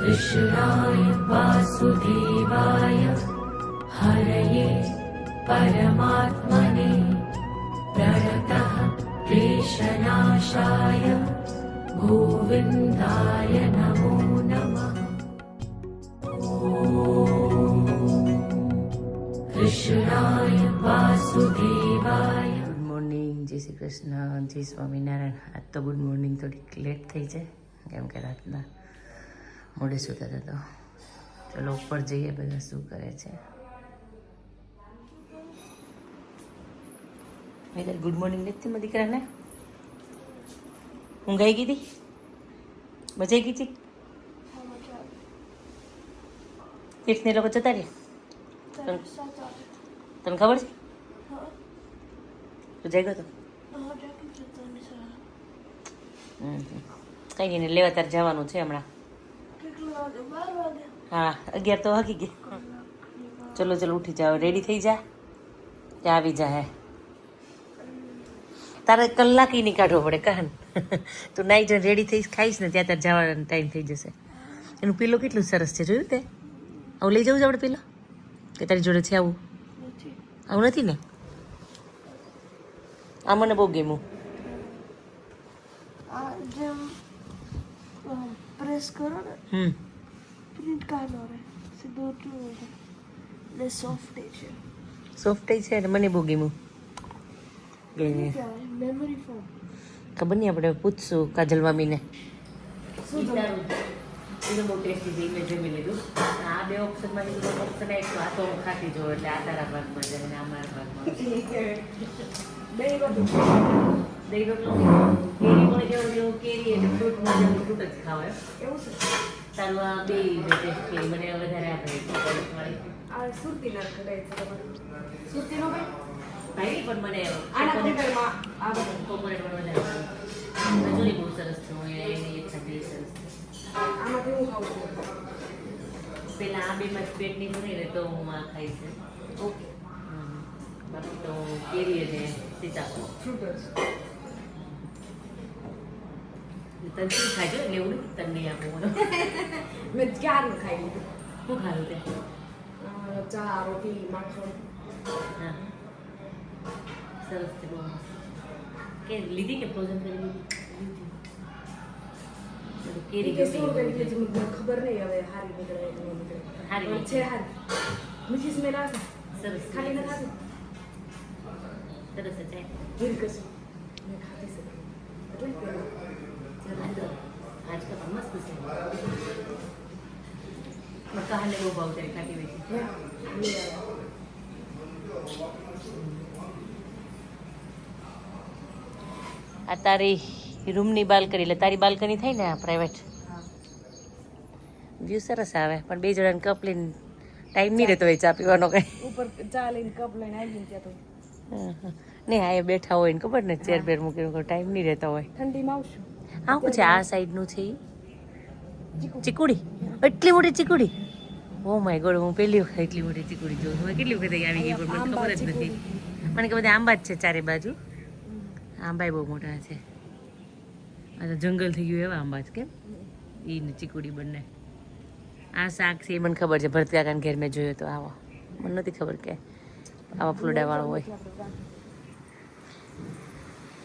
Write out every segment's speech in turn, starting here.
कृष्णाय वासुदेवाय हरये परमात्मने प्रणतः क्लेशनाशाय गोविन्दाय नमो नमः कृष्णाय वासुदेवाय ગુડ મોર્નિંગ જય શ્રી કૃષ્ણ જય સ્વામિનારાયણ આજ તો ગુડ મોર્નિંગ થોડીક લેટ થઈ છે કેમ કે રાતના મોડે સૂતા હતા તો. ચલો ઉપર જઈએ બધા શું કરે છે. તારી ગુડ મોર્નિંગ નથી મારા દીકરાને. ઊંઘાઈ ગઈ હતી? મજાઈ ગઈ હતી? તીર્થને લોકો જતા રહ્યા? તને ખબર છે? તું જઈ ગયો તો. કઈ નહીં લેવા તારે જવાનું છે હમણાં. હા, અગિયાર તો વાગી ગયા. ચલો ચલો, ઉઠી જાઓ. રેડી થઈ જા? ત્યાં આવી જા હે. તારે કલાક નહીં કાઢવો પડે, કહન. તું નાઈ જઈને રેડી થઈ ખાઈશ ને ત્યાં તારે જવાનો ટાઈમ થઈ જશે. એનું પીલો કેટલું સરસ છે, જોયું તે? આવું લઈ જવું જ આપણે પીલો કે તારી જોડે છે આવું? આવું નથી ને? આ મને બહુ જેમ પ્રેસ કરો ને હમ પ્રિન્ટ કાઢો રે સીધો ઉઠવું ને સોફ્ટ છે સોફ્ટ છે એટલે મને બહુ ગમ્યું મેમરી ફોન ખબર નહીં આપણે પૂછશું કાજલ મામીને શું એનું બહુ ટેસ્ટી છે મેં જમી લીધું આ બે ઓપ્શનમાં ઓપ્શન એક આ તો હું ખાતી જોઉં એટલે આ તારા ભાગમાં જાય અને આ મારા ભાગમાં બે બધું દહીં રોટલો કેરી મળે જેવું જેવું કેરી એટલે ફ્રૂટમાં જેવું ફ્રૂટ જ ખાવાય એવું છે. તારું આ બે ટેસ્ટી મને વધારે આપણે આ સુરતી ના કઢાઈ છે તમારું. સુરતીનો ભાઈ? ભાઈ પણ મને આના કોમ્પ્યુટરમાં આ બધું કોકોનટ પણ વધારે ગમે. બહુ સરસ છે હું એની એક સાથે સરસ છે. આમાંથી હું ખાઉં છું? પેલા આ બે માં પેટ નહીં ભરે ને તો હું આ ખાઈશ ઓકે. હમ. બાકી તો કેરી અને સીતાફળ. ફ્રૂટ તને શું ખાજો એટલે એવું નથી તને નહીં આપવું મેં ક્યારનું ખાઈ લીધું? શું ખાધું તે? ચા રોટી માખણ. હા. સરસ છે બહુ કે લીધી કે ફ્રોઝન કરી લીધી? કેરી કે શું કરી છે. મને ખબર નહીં હવે હારી નીકળે નહીં નીકળે. હારી છે હારી. મીઠી સ્મેલ આવે સરસ. ખાલી ના ખાતી સરસ છે હિલ કશું મેં એટલે આજ તો મસ્ત છે બહુ ભાવ ખાટી. આ તારી રૂમની બાલ્કની એટલે તારી બાલ્કની થઈ ને પ્રાઇવેટ હા વ્યૂ સરસ આવે પણ બે જણાને કપ લઈને ટાઈમ નહીં રહેતો હોય ચા પીવાનો કઈ ઉપર ચા લઈને કપ લઈને આવી ત્યાં તો નહીં આ એ બેઠા હોય ને ખબર ને ચેર બેર મૂકીને ટાઈમ નહીં રહેતો હોય ઠંડીમાં આવશું આ શું છે? આ સાઈડનું છે? ચીકુડી. એટલી મોટી ચીકુડી? ઓ માય ગોડ હું પહેલી વખત એટલી મોટી ચીકુડી જોઉં છું. કેટલી વખત આવી ગઈ પણ મને ખબર જ નથી. મને કે બધા આંબા જ છે ચારે બાજુ. આંબાય બહુ મોટા છે. આ તો જંગલ થઈ ગયું એવા આંબા જ કેમ? એ ને ચીકુડી બંને. આ શાક છે એ મને ખબર છે. ભરત કાકાના ઘેર મેં જોયો તો આવો. મને નથી ખબર કે આવા ફૂલડા વાળો હોય.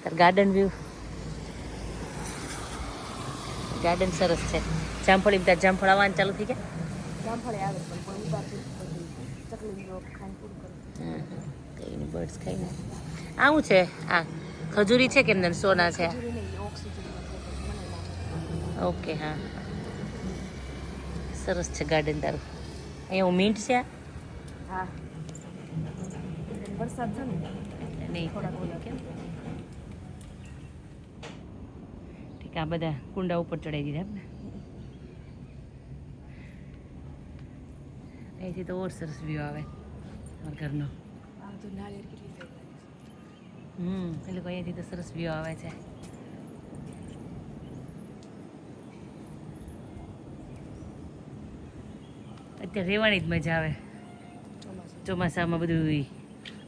તાર ગાર્ડન વ્યૂ ગાર્ડન સરસ છે. જામફળી બધા જામફળ આવવાનું ચાલુ થઈ ગયા? જામફળી આવે પણ બર્ડ્સ ખાઈને આવું છે? આ ખજૂરી છે કેમ ને સોના છે ઓકે હા. સરસ છે ગાર્ડન તારું. અહીંયા હું મીન્ટ છે હા. વરસાદ છે ને? નહીં કેમ? આ બધા કુંડા ઉપર ચડાવી દીધા એમ ને અહીંથી તો ઓર સરસ વ્યૂ આવે અમારા ઘરનો. હમ એ લોકો અહીંયાથી તો સરસ વ્યૂ આવે છે. અત્યારે રહેવાની જ મજા આવે. ચોમાસામાં બધું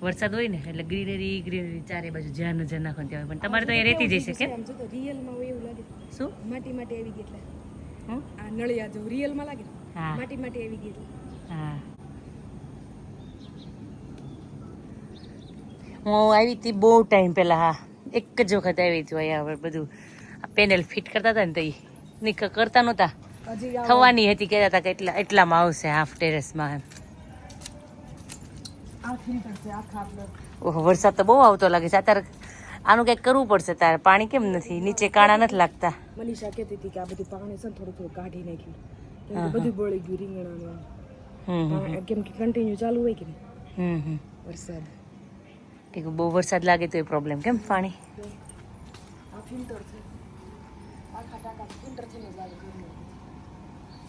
વરસાદ હોય ને એટલે ગ્રીનરી ગ્રીનરી ચારે બાજુ જ્યાં નજર નાખો ત્યાં પણ તમારે તો એ રહેતી જશે કેમ આમ તો રિયલમાં હોય એવું લાગે. શું? માટી માટી આવી ગઈ એટલે? આ નળિયા જો રિયલમાં લાગે હા. માટી માટી આવી ગઈ એટલે. હા. હું આવી હતી બહુ ટાઈમ પહેલાં હા. એક જ વખત આવી હતી અહીંયા હવે બધું. પેનલ ફિટ કરતા હતા ને તો નહીં કરતા નહોતા. થવાની હતી કહેતા હતા કે એટલા એટલામાં આવશે હાફ ટેરેસમાં એમ આ ફિલ્ટર છે આખા આપણે ઓહો વરસાદ તો બહુ આવતો લાગે છે. અત્યારે આનું કંઈક કરવું પડશે તારે. પાણી કેમ નથી? નીચે કાણા નથી લાગતા. મનીષા કહેતી હતી કે આ બધું પાણી છે ને થોડું થોડું કાઢી નાખ્યું. હા, બધું બળી ગયું રીંગણાનું. હમ હમ આ કેમ કે કન્ટિન્યુ ચાલુ હોય કે નહીં? વરસાદ. કે બહુ વરસાદ લાગે તો એ પ્રોબ્લેમ કેમ પાણી? છે.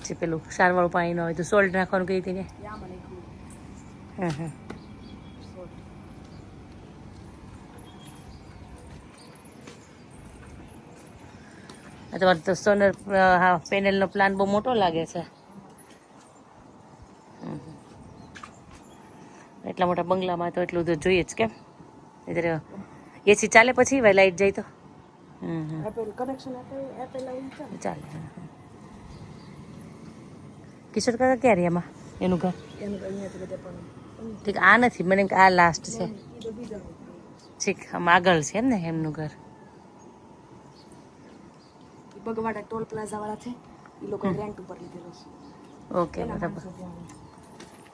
જ પેલું સારવાળું પાણી ન હોય તો સોલ્ટ નાખવાનું કહી હતી ને એ આમાં નાખ્યું હમ હમ salt. આ તમારે તો સોલર હા પેનલનો પ્લાન બહુ મોટો લાગે છે. એટલા મોટા બંગલામાં તો એટલું તો જોઈએ જ કેમ? એટલે એસી ચાલે પછી ભાઈ લાઈટ જાય તો? ચાલે. કિશોર કાકા ક્યારે એમાં? એનું ઘર? ઠીક આ નથી મને આ લાસ્ટ છે. ઠીક આમ આગળ છે ને એમનું ઘર? બગવાડા ટોલ પ્લાઝા વાળા છે એ લોકો રેન્ટ ઉપર લીધેલો છે. ઓકે બરાબર.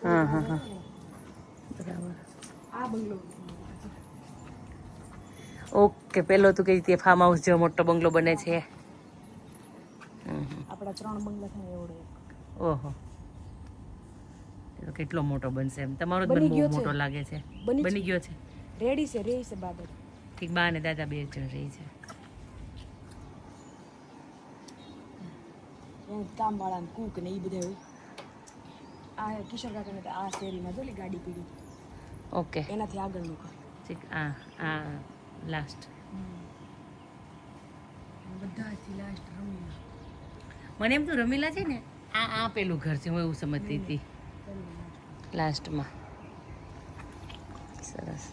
હા હા હા. બરાબર. આ બંગલો ઓકે પેલો તું કઈ રીતે ફાર્મ હાઉસ જેવો મોટો બંગલો બને છે. આપણા ત્રણ બંગલા થાય એવડો ઓહો. કેટલો મોટો બનશે એમ. તમારો બની ગયો મોટો લાગે છે. બની ગયો છે. રેડી છે રેડી છે બાબત. ઠીક બા અને દાદા બે જણ રહી છે. કામ વાળા કુક ને એ બધા હોય. આ કિશોર કાકાને તો આ શેરીમાં જો લી ગાડી પીડી. ઓકે. એનાથી આગળનું ઘર ઠીક આ આ લાસ્ટ બધાથી લાસ્ટ રમી મને એમ તો રમીલા છે ને આ આ પેલું ઘર છે હું એવું સમજતી હતી. લાસ્ટમાં સરસ.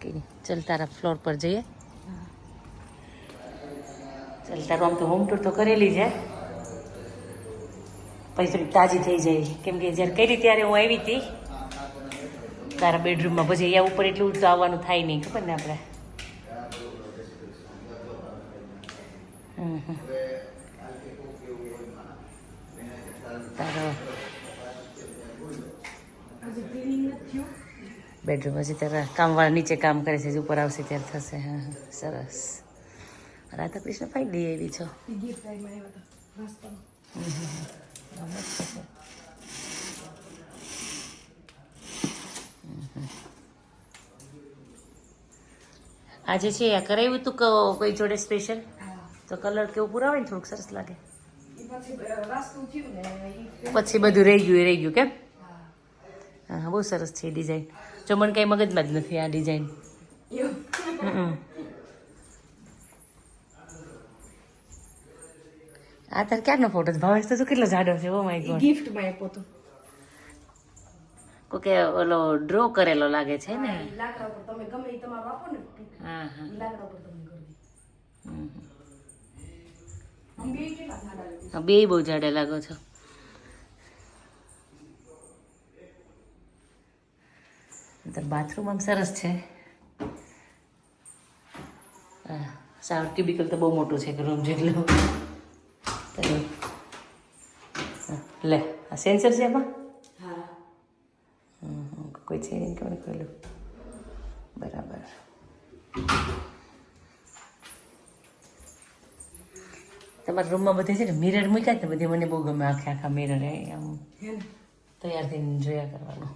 કે ચલ તારા ફ્લોર પર જઈએ. ચાલ, તારું આમ તો હોમ ટૂર તો કરેલી છે. પછી થોડી તાજી થઈ જાય. કેમ કે જ્યારે કરી ત્યારે હું આવી હતી. તારા બેડરૂમમાં પછી અહીંયા ઉપર એટલું તો આવવાનું થાય નહીં, ખબર ને આપણે. તારો બેડરૂમ હજી તારા કામવાળા નીચે કામ કરે છે ઉપર આવશે ત્યારે થશે. હા, સરસ. રાધા કૃષ્ણ ભાઈ લઈ આવી છો. આજે છે આ કરાવ્યું હતું કોઈ જોડે સ્પેશિયલ તો કલર કેવું પુરાવે ને થોડુંક સરસ લાગે. પછી બધું રહી ગયું એ રહી ગયું કેમ? હા. બહુ સરસ છે ડિઝાઇન જો મને કાંઈ મગજમાં જ નથી આ ડિઝાઇન એવું. આ તાર ક્યારનો ફોટો ભાવેશ તો કેટલો જાડો છે ઓ માય ગોડ ગિફ્ટમાં આપ્યો તો. કોકે ઓલો ડ્રો કરેલો લાગે છે ને? લાકડા પર તમે ગમે એ તમારો આપો ને હા હા. લાકડા પર તમે કરી દે બે બહુ જાડે લાગો છો. બાથરૂમ આમ સરસ છે. સાવ ક્યુબિકલ તો બહુ મોટું છે કે રૂમ જેટલું. લે આ સેન્સર છે એમાં? કોઈ છે નહીં ખોલું બરાબર. તમારા રૂમમાં બધે છે ને મિરર મૂક્યા ને બધી મને બહુ ગમે આખે આખા મિરર આમ તૈયાર થઈને જોયા કરવાનું.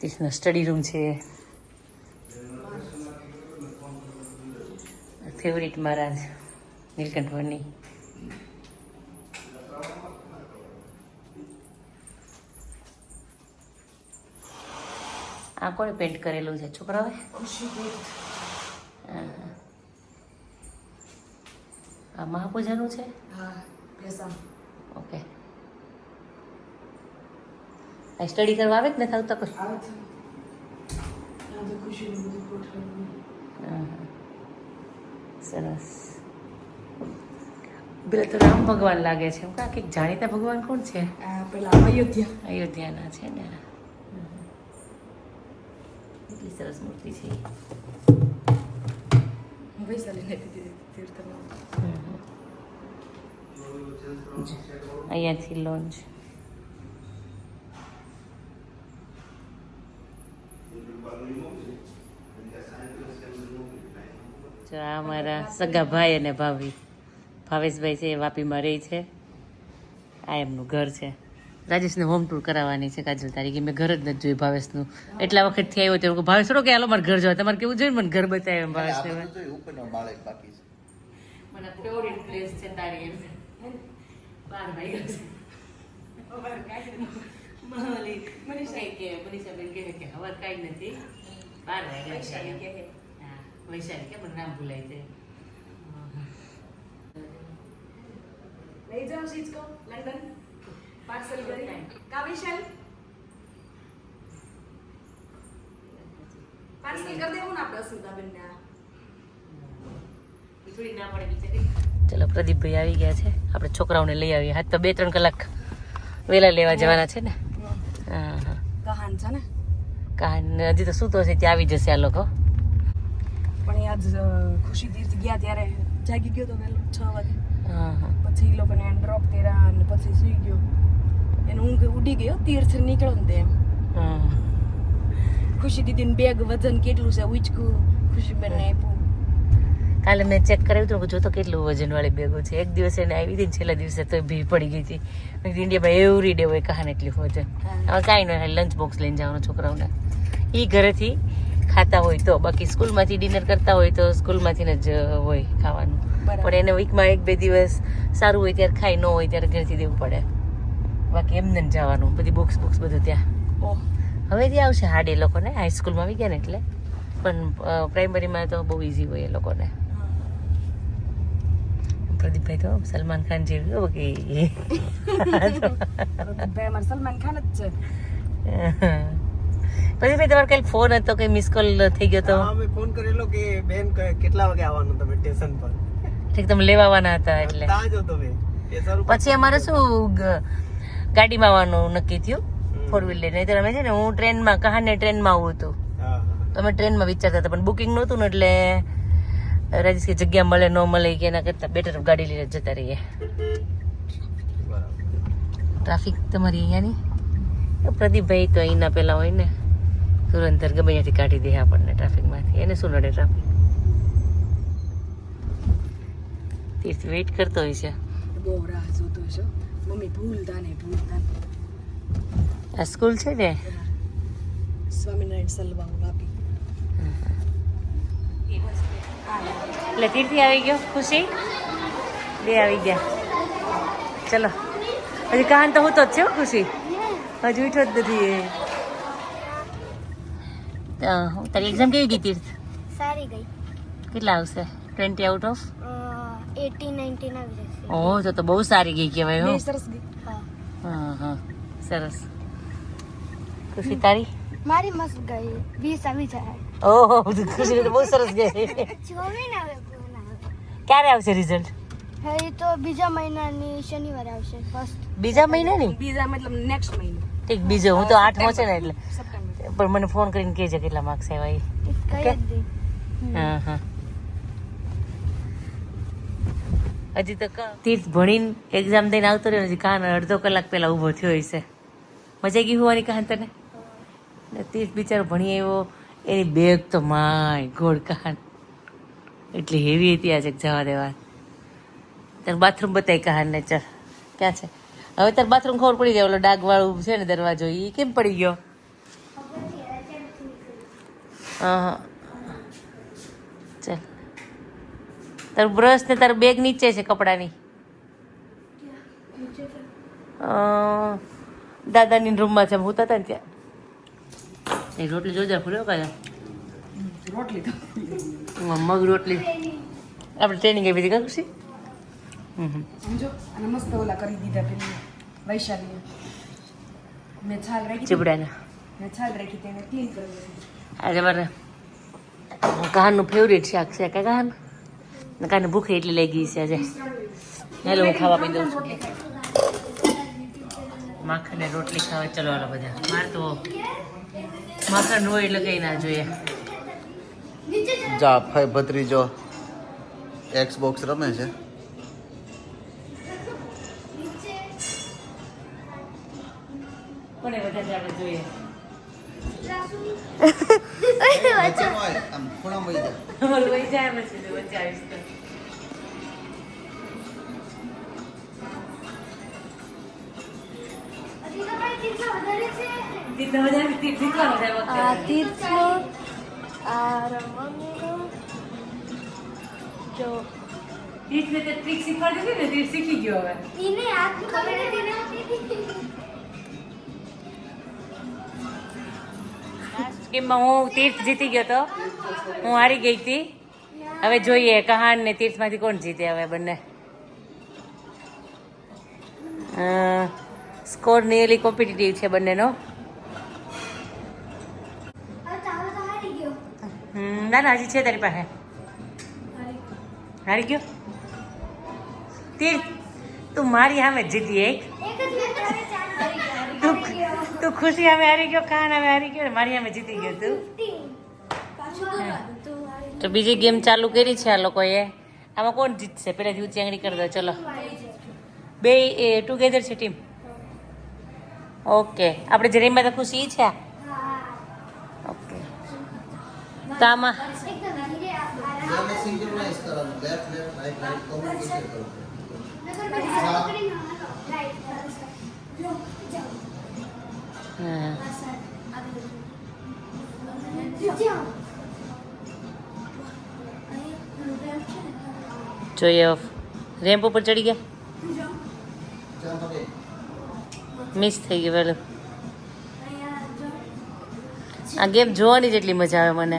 તીસનો સ્ટડી રૂમ છે. ફેવરિટ મહારાજ નીલકંઠ વર્ણી આ કોણે પેન્ટ કરેલું છે છોકરાઓએ આ મહાપૂજાનું છે? ઓકે આ સ્ટડી કરવા આવે કે નથી આવતા કોઈ. સરસ. પેલા તો રામ ભગવાન લાગે છે. કા કંઈક જાણીતા ભગવાન કોણ છે? આ પેલા અયોધ્યા. અયોધ્યાના છે ને. એટલી સરસ મૂર્તિ છે. અહીંયાથી લોન્ચ. અમારા સગા ભાઈ અને ભાભી. ભાવેશભાઈ છે એ વાપીમાં રહે છે. આ એમનું ઘર છે. રાજેશને હોમ ટૂર કરાવવાની છે કાજલ તારીખે. મેં ઘર જ નથી જોયું ભાવેશનું. એટલા વખત વખતથી આવ્યો ત્યારે ભાવેશ કે હાલો મારે ઘર જોવા. તમારે કેવું જોઈએ ને મને ઘર બતાવે એમ મને ફેવરિટ પ્લેસ છે. તારી એમ બાર વાગ્યા છે. કે મનીષાબેન કહે કે હવાર કાંઈ નથી. બાર વાગ્યા છે. વૈશાલી. કે નામ ભૂલાય છે લઈ જાઓ સિચકો લંડન પાર્સલ કરી કા વિશાલ પાર્સલ કરી દેવું ને આપણે અસુદાબેન ના ચલો પ્રદીપભાઈ આવી ગયા છે. આપણે છોકરાઓને લઈ આવીએ. હાથ તો બે ત્રણ કલાક વહેલા લેવા જવાના છે ને. હા હા. કહાન છે ને? કહાન હજી તો સૂતો છે ત્યાં આવી જશે આ લોકો. પણ એ આજ ખુશી તીર્થ ગયા ત્યારે જાગી ગયો તો વહેલો છ વાગે. પછી એ લોકોને ડ્રોપ કર્યા અને પછી સુઈ ગયો. એને ઊંઘ ઉડી ગયો તીર્થ નીકળ્યો ને તેમ. હા ખુશી દીદીને બેગ વજન કેટલું છે ઉચકું ખુશીબેનને આપ્યું. કાલે મેં ચેક કરાવ્યું હતું કે જોતો કેટલું વજન વાળી બેગો છે. એક દિવસે એને આવી હતી છેલ્લા દિવસે તો ભીડ પડી ગઈ હતી. ઇન્ડિયામાં એવરી ડે હોય કહાને એટલી વજન? હવે કાંઈ નહીં લંચ બોક્સ લઈને જવાનું છોકરાઓને. એ ઘરેથી ખાતા હોય તો બાકી સ્કૂલમાંથી ડિનર કરતા હોય તો સ્કૂલમાંથી જ હોય ખાવાનું. પણ એને વીકમાં એક બે દિવસ સારું હોય ત્યારે ખાઈ ન હોય ત્યારે ઘરેથી દેવું પડે. બાકી એમને જવાનું. બધી બુક્સ બુક્સ બધું ત્યાં. હવેથી આવશે હાર્ડ એ લોકોને. હાઈસ્કૂલમાં આવી ગયા ને એટલે. પણ પ્રાઇમરીમાં તો બહુ ઇઝી હોય એ લોકોને. પ્રદીપભાઈ તો સલમાન ખાન જેવી હો કે સલમાન ખાન જ છે. પ્રદીપભાઈ તમારે કઈ ફોન હતો કે મિસ કોલ થઈ ગયો તો? અમે ફોન કરેલો કે બેન કેટલા વાગે આવવાનું તમે સ્ટેશન પર? ઠીક તમે લેવા આવવાના હતા એટલે તમે પછી અમારે શું ગાડીમાં આવવાનું નક્કી થયું ફોર વ્હીલર નહીં તો અમે છે ને હું ટ્રેનમાં કહાને ટ્રેનમાં આવું હતું. હા હા. તો અમે ટ્રેનમાં વિચારતા હતા પણ બુકિંગ નહોતું ને એટલે રાજેશ કે જગ્યા મળે ન મળે કે એના કરતાં બેટર ગાડી લઈને જતા રહીએ. ટ્રાફિક તમારી અહીંયાની? પ્રદીપભાઈ તો અહીંના પેલા હોય ને. તુરંત જ ગમે ત્યાંથી કાઢી દે આપણને ટ્રાફિકમાંથી. એને શું નડે ટ્રાફિક તીર્થ વેઇટ કરતો હોય છે. બહુ રાહ જોતો છો મમ્મી ભૂલતા ને ભૂલતા આ સ્કૂલ છે ને? સ્વામિનારાયણ સલવાઉ વાપી એટલે તીર્થી આવી ગયો? ખુશી? બે આવી ગયા. ચલો. હજી કહાન તો હું તો જ છે ખુશી. હજુ ઉઠો જ નથી એ. તારી એક્ઝામ કેવી ગઈ તીર્થ? સારી ગઈ. કેટલા આવશે? Twenty out of eighty nineteen આવી જશે. ઓહ તો તો બહુ સારી ગઈ કહેવાય હો. સરસ ગઈ. હા. હા સરસ. ખુશી તારી? મારી મસ્ત ગઈ. વીસ આવી જાય. ઓહો ખુશી તો બહુ સરસ ગઈ. જોવી ને હવે ક્યારે આવશે રિઝલ્ટ એ તો બીજા મહિનાની શનિવારે આવશે ફર્સ્ટ બીજા મહિનાની? બીજા મતલબ નેક્સ્ટ મહિને. ઠીક બીજો હું તો આઠમો છે ને એટલે. પણ મને ફોન કરીને કહેજે કેટલા માર્ક્સ આવ્યા એ. હા હા. હજી તો તીર્થ ભણીને એક્ઝામ દઈને આવતો રહ્યો હજી કાન અડધો કલાક પહેલા ઊભો થયો હશે. મજા ગઈ હોવાની કાન તને? ને તીર્થ બિચારો ભણી આવ્યો એની બેગ તો માય ગોળ કાન. એટલી હેવી હતી આજે જવા દેવા. તારું બાથરૂમ બતાવી કહાન ને ચાલ. ક્યાં છે? હવે તાર બાથરૂમ ખબર પડી જાય ઓલો ડાગ વાળું છે ને દરવાજો એ કેમ પડી ગયો? હા હા ચાલ. તારું બ્રશ ને તારું બેગ નીચે છે કપડાની. દાદાની રૂમમાં છે આમ હોતા ત્યાં. એ રોટલી જોજા ખુલ્યો કાયા રોટલી તો. મગ રોટલી. આપણે ટ્રેનિંગ ખુશી હમ હમ. સમજો? અને મસ્ત ઓલા કરી દીધા પેલી વૈશાલીએ. મેં છાલ રાખી. ચીબડાના. મેં છાલ રાખી તેને ક્લીન કરી આજે મારે કાનનું ફેવરેટ શાક છે કે કહાન કાને ભૂખે એટલી લાગી છે આજે. હેલો હું ખાવા પી દઉં છું. માખણ ને રોટલી ખાવા ચલો હાલો બધા. મારે તો માખણ હોય એટલે કંઈ ના જોઈએ. જા ભાઈ ભત્રીજો એક્સબોક્સ રમે છે. કોને વધારે આપણે તીર્થનો આ રમવાનો જો તીર્થને તો ટ્રીક શીખવાડી દીધી ને તીર્થ શીખી ગયો હવે. સ્કીમમાં હું તીર્થ જીતી ગયો તો? હું હારી ગઈ હતી? હવે જોઈએ કહાન ને તીર્થમાંથી કોણ જીતે હવે બંને? સ્કોર નિયરલી કોમ્પિટિટિવ છે બંનેનો. ના ના, હજી છે તારી પાસે. હારી ગયો. તીર્થ, તું મારી સામે જીતી એક. તું ખુશી અમે હારી ગયો કાન અમે હારી ગયો ને મારી અમે જીતી ગયો તું તો બીજી ગેમ ચાલુ કરી છે આ લોકોએ આમાં કોણ જીતશે પહેલાથી ઊંચી આંગળી કરી દો ચલો બે એ ટુગેધર છે ટીમ ઓકે આપણે જે રેમમાં તો ખુશી છે ઓકે તો આમાં કરવાનું. હા. જોઈએ રેમ્પ ઉપર ચડી ગયા મિસ થઈ ગયું પેલું આ ગેમ જોવાની જેટલી મજા આવે મને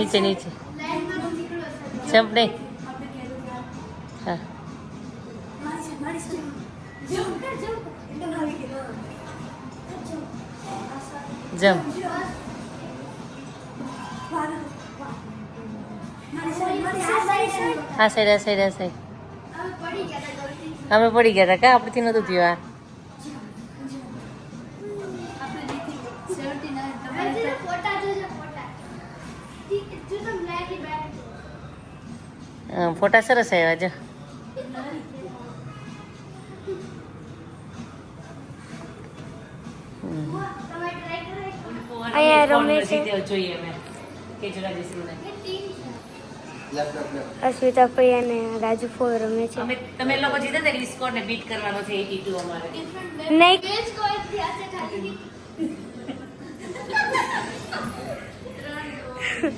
નીચે નીચે. જમ્પ નહીં હા. જમ્પ આ સાઈડ આ સાઈડ આ સાઈડ અમે પડી ગયા હતા કા આપણેથી નહોતું થયું આ? ફોટા સરસ આવ્યા જો. અહીંયા રમે છે. અસ્મિતા ભાઈ અને રાજુ ફોર રમે છે. અમે તમે લોકો જીતે ને સ્કોર ને બીટ કરવાનો છે 82 અમારે. નહીં.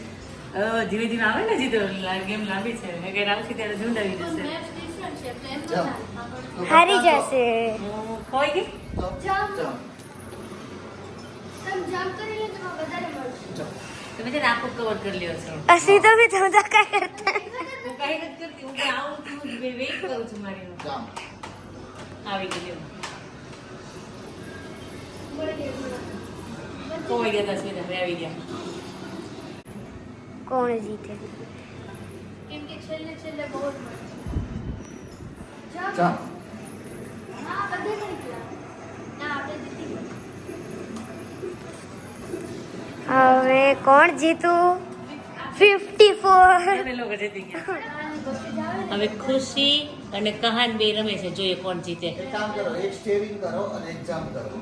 ધીમે ધીમે આવે ને જીતો ગેમ લાંબી છે. ને આવશે ત્યારે ઝુંડ આવી જશે. હારી જશે. ખોઈ ગઈ? તમે છે ને કવર કરી લ્યો છો. અસ્મિતા ભાઈ તમે તો કઈ કરતા હું કાંઈ નથી કરતી હું આવું છું વેઇટ કરું છું મારી આવી ગયો. ખોવાઈ ગયા સ્મિતા હવે આવી ગયા. કોણ જીતે? Jump. હવે કોણ જીતું? Fifty four. તમે લોકો જીતી ગયા? હવે ખુશી અને કહાન બે રમે છે. જોઈએ કોણ જીતે. એક કામ કરો એક સ્ટેરિંગ કરો અને એક જમ્પ કરો.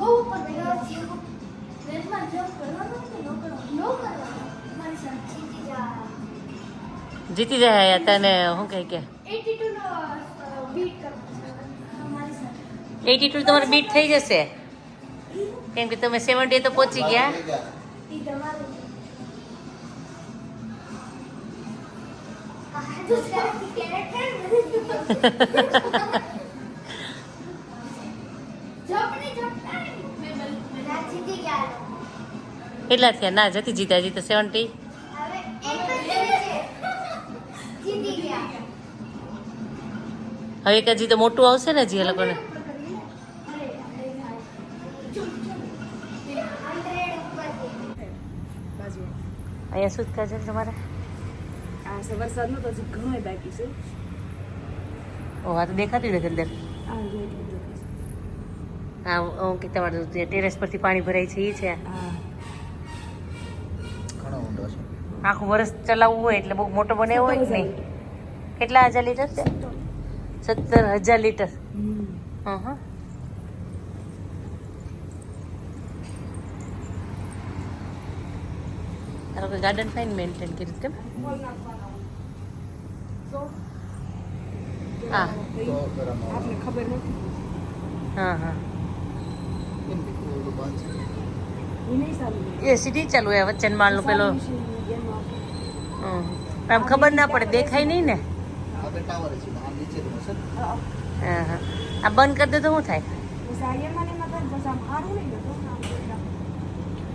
બહુ ઉપર છે વેદમાં જમ્પ કરવાનો કે ન કરવાનો. નો કરવાનો. મારી સાથે જીતી જા જીતી જાય તને શું કહે કે? 82 નો બીટ કરવાનો મારી એટી ટુ તમારે બીટ થઈ જશે? કેમ કે તમે સેવન્ટી તો પહોંચી ગયા. ઈ તમારું. આ તો કેરેક્ટર કેટલા થયા? ના જતી જીતા જીતા સેવન્ટી હવે એક જ છે જીતી ગયા હવે એક હજી તો મોટું આવશે ને જે લોકોને? અહીંયા શું જ છે તમારે? વરસાદનો તો હજી ઘણો બાકી છે. ઓ વાત તો દેખાતી નથી અંદર. હા કે તમારું જે ટેરેસ પરથી પાણી ભરાય છે એ છે. ઘણો ઊંડો છે. આખું વરસ ચલાવવું હોય એટલે બહુ મોટો બને હોય કે નહીં? કેટલા હજાર લીટર છે? સત્તર. હજાર લીટર. હા તારો કે ગાર્ડન ફાઇન મેન્ટેન કર્યું રીતે કેમ? હા. તો ગરમ આવે. આપને ખબર નથી. હા હા. એ સીધી ચાલુ એ વચ્ચે માલનું પેલો આમ ખબર ના પડે દેખાય નહીં ને આપણે ટાવર છે આ નીચે તો હશે ને. આ- હા હા આ બંધ કરી દે તો શું થાય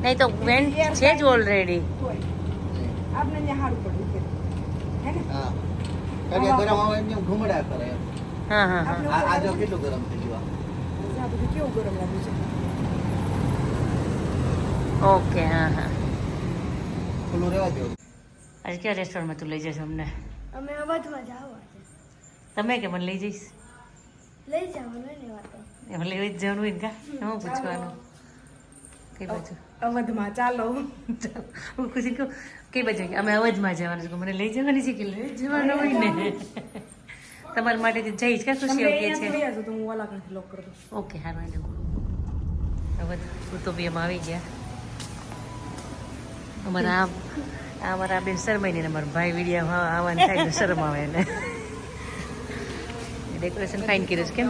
નહીં તો વેન્ટ છે જ ઓલરેડી. હે ને? હા કારણ કે ગરમ આવે એમ ઘૂમડા કરે એમ. હા આ આ જો કેટલું ગરમ થઈ ગયું આ બધું કેવું ગરમ લાગે છે ઓકે હા હા. ખુલ્લું રહેવા દો. આજે કયા રેસ્ટોરન્ટમાં તું લઈ જઈશ અમને? અમે અવાજમાં જાવ તમે કે મને લઈ જઈશ? લઈ જવાનું ને વાત. એમ લઈ જ જવાનું હોય કા? હું પૂછવાનું? કઈ બાજુ? અવધમાં ચાલો ચાલો, હું ખુશી કહું કઈ બાજુ? અમે અવધમાં જવાનું છે મને લઈ જવાની છે કે લઈ જવાનું હોય ને? તમારા માટે જઈશ કે ખુશી? ઓકે અહીંયા છે. ગયા છો તો હું ઓલા કણથી લોક કરી દઉં ઓકે હા મેડમ હવે ઉતોબીએમાં આવી ગયા. અમારા આ અમારા બેન શરમાઈ ને અમારા ભાઈ વિડીયા આવવાનું થાય તો શરમ આવે એને ડેકોરેશન ફાઇન કર્યું છે કેમ.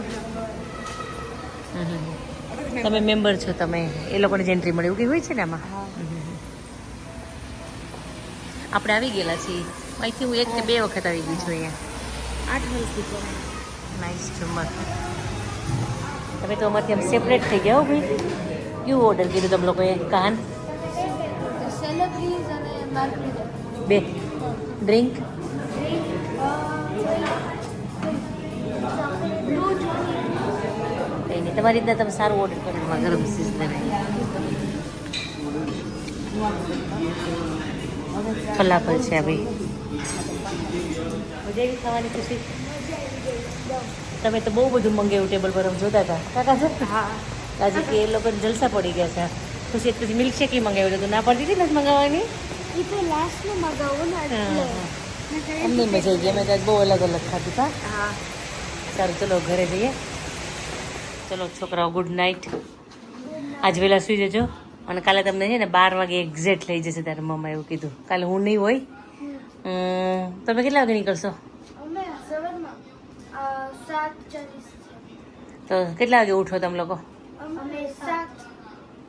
તમે મેમ્બર છો તમે. એ લોકોને જે એન્ટ્રી મળે એવું કંઈ હોય છે ને આમાં. આપણે આવી ગયેલા છીએ. અહીંથી હું એક કે બે વખત આવી ગઈ છું અહીંયા. આઠ વર્ષથી નાઇસ ઝુમર તમે તો અમારથી આમ સેપરેટ થઈ ગયા હો ભાઈ. કેવું ઓર્ડર કર્યું તમે લોકોએ? કાન? બે. ડ્રિંક તમારી રીતના તમે સારું ઓર્ડર કરો એમાં ગરમ સિઝન ફલાફલ છે ભાઈ. મજા ખાવાની ખુશી. તમે તો બહુ બધું મંગાવ્યું ટેબલ પર જોતા હતા. કાકા છે હા. આજે કે એ લોકોને જલસા પડી ગયા છે. ખુશી પછી મિલ્કશેક મંગાવ્યું હતું ના પડતી હતી નથી મંગાવવાની? એ તો લાસ્ટમાં મગાવો ને એટલે અમને મજા આવી અમે તો બહુ અલગ અલગ ખાધું હતા હા સારું ચલો ઘરે જઈએ ચલો છોકરાઓ ગુડ નાઇટ આજ વહેલા સુઈ જજો અને કાલે તમને છે ને બાર વાગે એક્ઝેક્ટ લઈ જશે તારે મમ્મા એવું કીધું કાલે હું નહીં હોય તમે કેટલા વાગે નીકળશો તો કેટલા વાગે ઉઠો તમે લોકો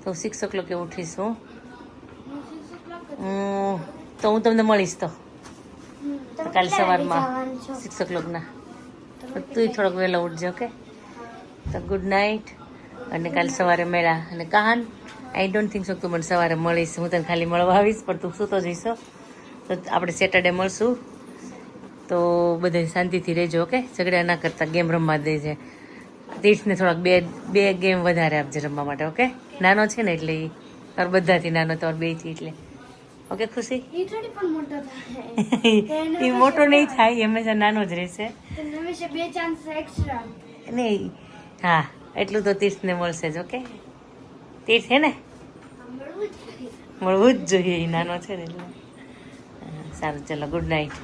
તો સિક્સ ઓ ક્લોકે ઉઠીશ હું six o'clock જ. અમ, તો હું તમને મળીશ તો. કાલે સવારમાં? સિક્સ ઓ ક્લોકના તું થોડોક વહેલો ઉઠજો ઓકે તો ગુડ નાઇટ અને કાલે સવારે મેળા અને Kahan. I don't think so તું મને સવારે મળીશ. હું તને ખાલી મળવા આવીશ, પણ તું સૂતો જઈશો તો આપણે સેટરડે મળશું. તો બધે શાંતિથી રહેજો ઓકે ઝઘડા ના કરતા ગેમ રમવા દેજે તીર્થને થોડાક બે બે ગેમ વધારે આપજે રમવા માટે ઓકે નાનો છે ને એટલે એ તાર બધાથી નાનો તો બેથી એટલે. ઓકે ખુશી? ઈ પણ મોટો થાય. એ મોટો નહીં થાય એ હંમેશા નાનો જ રહેશે. વિશે બે ચાન્સ એક્સ્ટ્રા નહીં. હા એટલું તો તીર્થને મળશે જ ઓકે? તીર્થ હે ને? મળવું જ જોઈએ. મળવું જ જોઈએ એ નાનો છે ને એટલે. સારું ચલો ગુડ નાઇટ